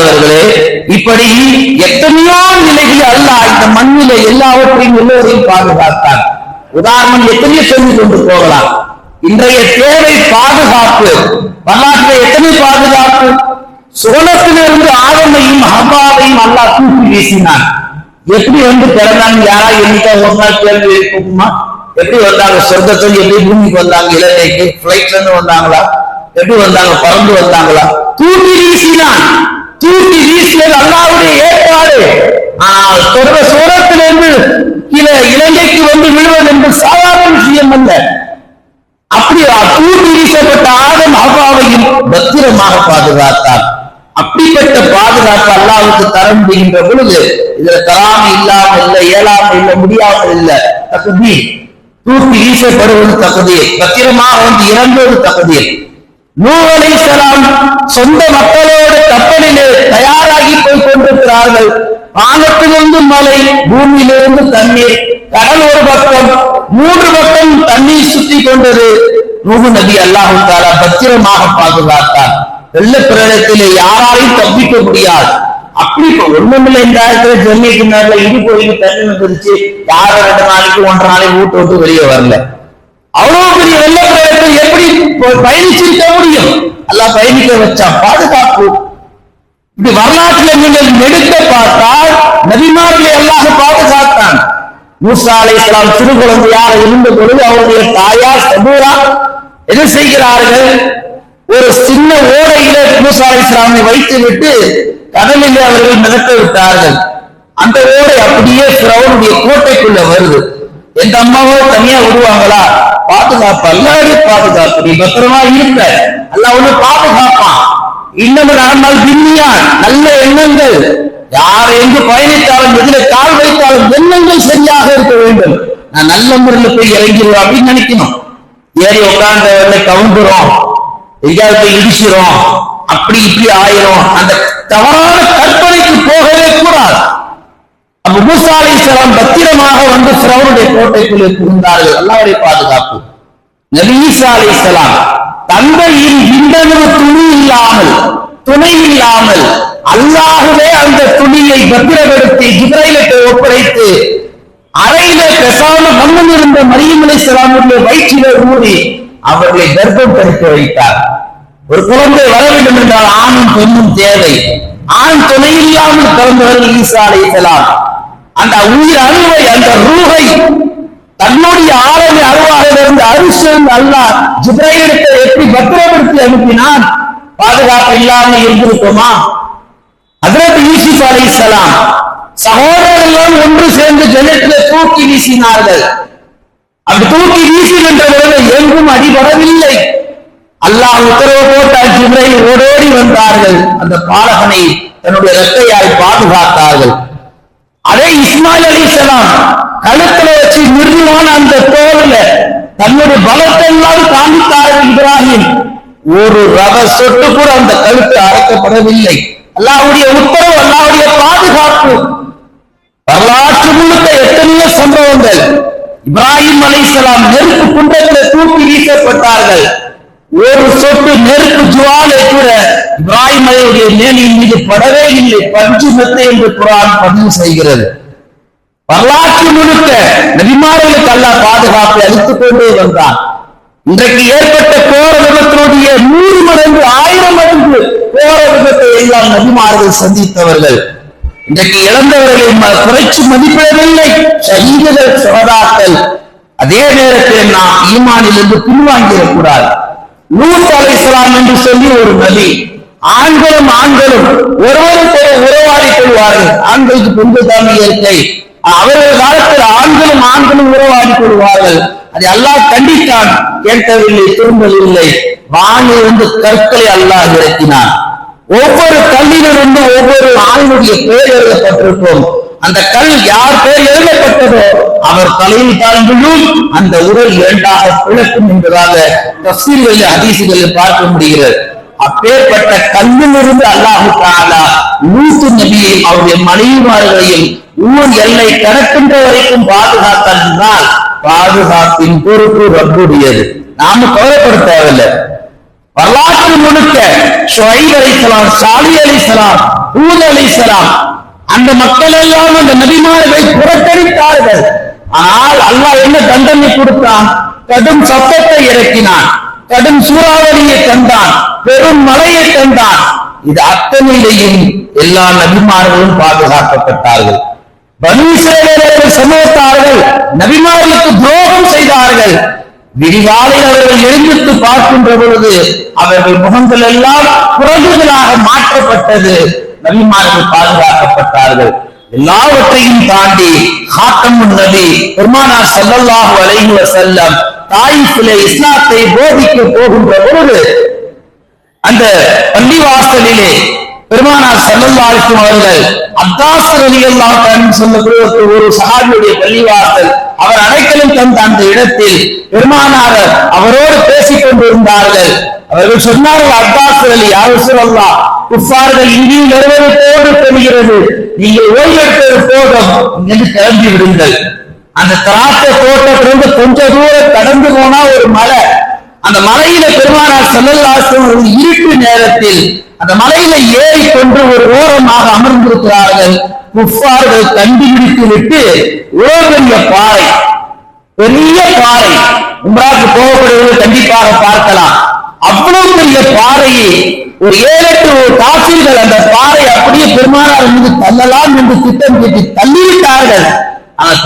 அன்பார்ந்தவர்களே இப்படி எத்தனையோ நிலைகளில் அல்ல இந்த மண்ணில எல்லாவற்றையும் எல்லோரையும் பாதுகாத்தான். உதாரணம் எத்தனையோ சொல்லி கொண்டு போகலாம். இன்றைய தேவை பாதுகாப்பு. வரலாற்றில் எத்தனை பாதுகாப்பு? சோழத்திலிருந்து ஆதமையும் ஹவாவையும் அல்லா தூக்கி வீசினான். எப்படி வந்து பிறந்தாங்க யாரா என்னைக்கா ஒரு நாள் கேள்வி இருக்குமா? எப்படி வந்தாங்க சொர்க்கத்தில் எப்படி பூமிக்கு வந்தாங்க இலங்கைக்கு? பிளைட்ல இருந்து வந்தாங்களா? எப்படி வந்தாங்க பறந்து வந்தாங்களா? தூக்கி வீசினான். தூக்கி வீசியது அல்லாவுடைய ஏற்பாடு. ஆனால் சொர்க்க சூரத்திலிருந்து கீழே இலங்கைக்கு வந்து விழுவது என்பது சாதாரண விஷயம் அல்ல. அப்படி தூக்கி வீசப்பட்ட ஆதம் அவ்வாவையும் பத்திரமாக பாதுகாத்தார் அப்படிப்பட்ட பாதுகாப்பு அல்லாவுக்கு தர முடிகின்ற பொழுது இதுல தராம இல்லாம இல்ல இயலாம இல்ல முடியாமல் இல்ல தகுதி. தூக்கி வீசப்படுவது தகுதி. பத்திரமாக வந்து இறங்குவது தகுதி. நூலை சலாம் சொந்த மக்களோடு கப்பலிலே தயாராகி போய் கொண்டிருக்கிறார்கள். வானத்திலிருந்து மலை பூமியிலிருந்து தண்ணீர் கடல் ஒரு பக்கம் மூன்று பக்கம் தண்ணீர் சுற்றி கொண்டது. நூகு நபி அல்லாஹு தாலா பத்திரமாக பாதுகாத்தார் வெள்ள பிரளயத்திலே யாராலையும் தப்பிக்க முடியாது. அப்படி இப்ப ஒண்ணுமில்லை இந்த இடத்துல சென்னைக்கு மேல இடி போய் தண்ணி வந்துருச்சு. யாரும் ரெண்டு நாளைக்கு ஒன்றரை நாளைக்கு வீட்டு விட்டு வெளியே வரல. அவ்வளவு பெரிய வெள்ள எப்படி பயணிச்சிருக்க முடியும்? அல்லாஹ் பயணிக்க வச்சான் பாதுகாப்பு. இப்படி வரலாற்றுல நீங்கள் நெடுக்க பார்த்தால் நபிமார்களை அல்லாஹ் பாதுகாத்தான். மூசா அலைஹிஸ்ஸலாம் சிறு குழந்தையாக இருந்த பொழுது அவருடைய தாயார் சபூரா என்ன செய்கிறார்கள்? ஒரு சின்ன ஓடையில மூசா அலைஹிஸ்ஸலாமை வைத்து விட்டு கடலில் அவர்கள் மிதக்க விட்டார்கள். அந்த ஓடை அப்படியே பிறவனுடைய கோட்டைக்குள்ள வருது. எந்த அம்மாவோ தனியா விடுவாங்களா? பாதுகாப்பு அல்லாடி பாதுகாப்பு. நீ பத்திரமா இருக்க அல்ல ஒண்ணு பாதுகாப்பான். இன்னும் நடந்தால் பின்னியான் நல்ல எண்ணங்கள். யார் எங்கு பயணித்தாலும் எதிர கால் வைத்தாலும் எண்ணங்கள் சரியாக இருக்க வேண்டும். நான் நல்ல முறையில் போய் இறங்கிடுவோம் அப்படின்னு நினைக்கணும். ஏறி உட்கார்ந்த உடனே கவுந்துரும் எங்கேயாவது போய் இடிச்சிரும் அப்படி இப்படி ஆயிரும். அந்த தவறான கற்பனை அப்ப மூசா பத்திரமாக வந்து சிரவனுடைய கோட்டைக்குள்ளே புகுந்தார்கள் அல்லாவுடைய பாதுகாப்பு. நபி ஈசா தந்தையின் இந்தளவு துணி இல்லாமல் துணை இல்லாமல் அல்லாகவே அந்த துணியை பத்திரப்படுத்தி ஜிப்ரைலுக்கு ஒப்படைத்து அறையில பெசாம மன்னன் இருந்த மரியம் அலைஹிஸ்ஸலாமுடைய வயிற்றிலே ஊறி அவர்களை கர்ப்பம் தரிக்க வைத்தார். ஒரு குழந்தை வர வேண்டும் என்றால் ஆணும் பெண்ணும் தேவை. ஆண் துணை இல்லாமல் பிறந்தவர்கள் ஈசா அலைஹிஸ்ஸலாம் அந்த உயிர் அணுவை அந்த ரூகை தன்னுடைய ஆளுமை அருவாக இருந்த அரிசன் அல்லாஹ் ஜிப்ரைலிடத்தை எப்படி பத்திரப்படுத்தி அனுப்பினான். பாதுகாப்பு இல்லாமல் இருந்திருக்குமா? ஹஜரத் யூசுப் அலைஹிஸ்ஸலாம் சகோதரர்கள் ஒன்று சேர்ந்து ஜெனத்தில் தூக்கி வீசினார்கள். அப்படி தூக்கி வீசுகின்ற பொழுது எங்கும் அடிபடவில்லை. அல்லாஹ் உத்தரவு போட்டால் ஜிப்ரைல் ஓடோடி வந்தார்கள். அந்த பாலகனை தன்னுடைய ரெக்கையால் பாதுகாத்தார்கள். அதே இஸ்மாயில் அலிசலாம் கழுத்துல வச்சு நிறுவன அந்த தோல்ல தன்னுடைய பலத்தை எல்லாம் காண்பித்தார்கள் இப்ராஹிம். ஒரு ரத சொட்டு கூட அந்த கழுத்து அரைக்கப்படவில்லை. அல்லாவுடைய உத்தரவு அல்லாவுடைய பாதுகாப்பு. வரலாற்று முழுக்க எத்தனையோ சம்பவங்கள். இப்ராஹிம் அலைஹிஸ்ஸலாம் நெருப்பு குண்டத்தில் தூக்கி வீசப்பட்டார்கள். ஒரு சொட்டு நெருப்பு ஜுவாலை கூட இப்ராஹிம் அலையுடைய மேனியின் மீது படவே இல்லை. பஞ்சு மெத்தை என்று குரான் பதிவு செய்கிறது. வரலாற்று முழுக்க நபிமார்களுக்கு அல்லா பாதுகாப்பை அளித்துக் கொண்டே வந்தான். இன்றைக்கு ஏற்பட்ட போர விபத்தினுடைய நூறு மடங்கு ஆயிரம் மடங்கு போர விபத்தை எல்லாம் நபிமார்கள் சந்தித்தவர்கள். இன்றைக்கு இழந்தவர்களை ம- குறைச்சு மதிப்பிடவில்லை ஷஹீதுகள் சோதாக்கள் அதே நேரத்தில் நாம் ஈமானிலிருந்து பின்வாங்கிடக்கூடாது லூத் அலைஹிஸ்ஸலாம் என்று சொல்லி ஒரு நபி ஆண்களும் ஆண்களும் ஒருவருக்கு உறவாடிக் கொள்வார்கள். ஆண்களுக்கு பெண்கள் தான் இயற்கை. அவர்கள் காலத்தில் ஆண்களும் ஆண்களும் உறவாடிக் கொள்வார்கள். அதை அல்லாஹ் கண்டித்தான். கேட்கவில்லை திரும்பவில்லை. வானிலிருந்து கற்களை அல்லாஹ் இறக்கினான். ஒவ்வொரு கல்லிலிருந்து ஒவ்வொரு ஆணுடைய பெயர் எழுதப்பட்டிருக்கும். அந்த கல் யார் பெயர் எழுதப்பட்டதோ அவர் தலையில் தான் விழும். அந்த உடல் இரண்டாக பிளக்கும் என்பதாக தஸ்வீர்களில் ஹதீசுகளில் பார்க்க முடிகிறது. அப்பேற்பட்ட கல்லிலிருந்து அல்லாஹு தாலா லூத்து நபியையும் அவருடைய மனைவிமார்களையும் ஊர் எல்லை கடக்கின்ற வரைக்கும் பாதுகாத்தால் பாதுகாப்பின் பொறுப்பு ரப்புடையது. நாம கவலைப்பட தேவையில்லை. வரலாற்று முழுக்க ஷுவைப் அலிசலாம் சாலி அலிசலாம் ஊர் அலிசலாம் அந்த மக்கள் எல்லாம் அந்த நபிமார்களை புறக்கணித்தார்கள். ஆனால் அல்லாஹ் என்ன தண்டனை கொடுத்தான்? கடும் சத்தத்தை இறக்கினான். கடும் சூறாவளியை தந்தான் பெரும் மழையை தந்தான் இது அத்தனையிலையும் எல்லா நபிமார்களும் பாதுகாக்கப்பட்டார்கள். பனீஸ்வரர்கள் சமூகத்தார்கள் நபிமார்களுக்கு துரோகம் செய்தார்கள். விரிகாலை அவர்கள் எழுந்திட்டு பார்க்கின்ற பொழுது அவர்கள் முகங்கள் எல்லாம் குரங்குகளாக மாற்றப்பட்டது. நபிமார்கள் பாதுகாக்கப்பட்டார்கள். எல்லாவற்றையும் தாண்டி ஹாத்தமுன் நபி பெருமானார் ஸல்லல்லாஹு அலைஹி வஸல்லம் தாயிஃபிலே இஸ்லாத்தை போதிக்க போகின்ற பொழுது அந்த பள்ளிவாசலிலே பெருமானார் செல்லல்லாருக்கும் அவர்கள் அத்தாஸ் ரலியல்லாஹு அன்ஹு சொல்லக்கூடிய ஒரு- ஒரு சஹாபியுடைய பள்ளிவாசல் அவர் அடைக்கலம் தந்த அந்த இடத்தில் பெருமானார் அவரோடு பேசிக் கொண்டிருந்தார்கள். அவர்கள் சொன்னார்கள் அத்தாஸ் அலி யார் சொல்லலாம் குஃபார்கள் இங்கேயும் வருவது போன்று தெரிகிறது. நீங்கள் ஓய்வெடுத்தது போதும் இங்கிருந்து கிளம்பி விடுங்கள். அந்த திராட்சை தோட்டத்திலிருந்து கொஞ்ச தூரம் கடந்து போனா ஒரு மலை. அந்த மலையில பெருமானார் செல்லல்லாசம் ஒரு இருட்டு நேரத்தில் அந்த மலையில ஏறி கொண்டு ஒரு ஓரமாக அமர்ந்திருக்கிறார்கள். குஃபார்கள் கண்டுபிடித்து விட்டு இவ்வளவு பாறை பெரிய பாறை. உம்ராக்கு போகக்கூடியவர்கள் கண்டிப்பாக பார்க்கலாம். அவ்வளவு பெரிய பாறையை ஒரு ஏழு எட்டு ஒரு காப்பீர்கள் அந்த பாறை அப்படியே பெருமானார் மீது தள்ளலாம் என்று திட்டம் தீட்டி தள்ளிவிட்டார்கள். ஆனால்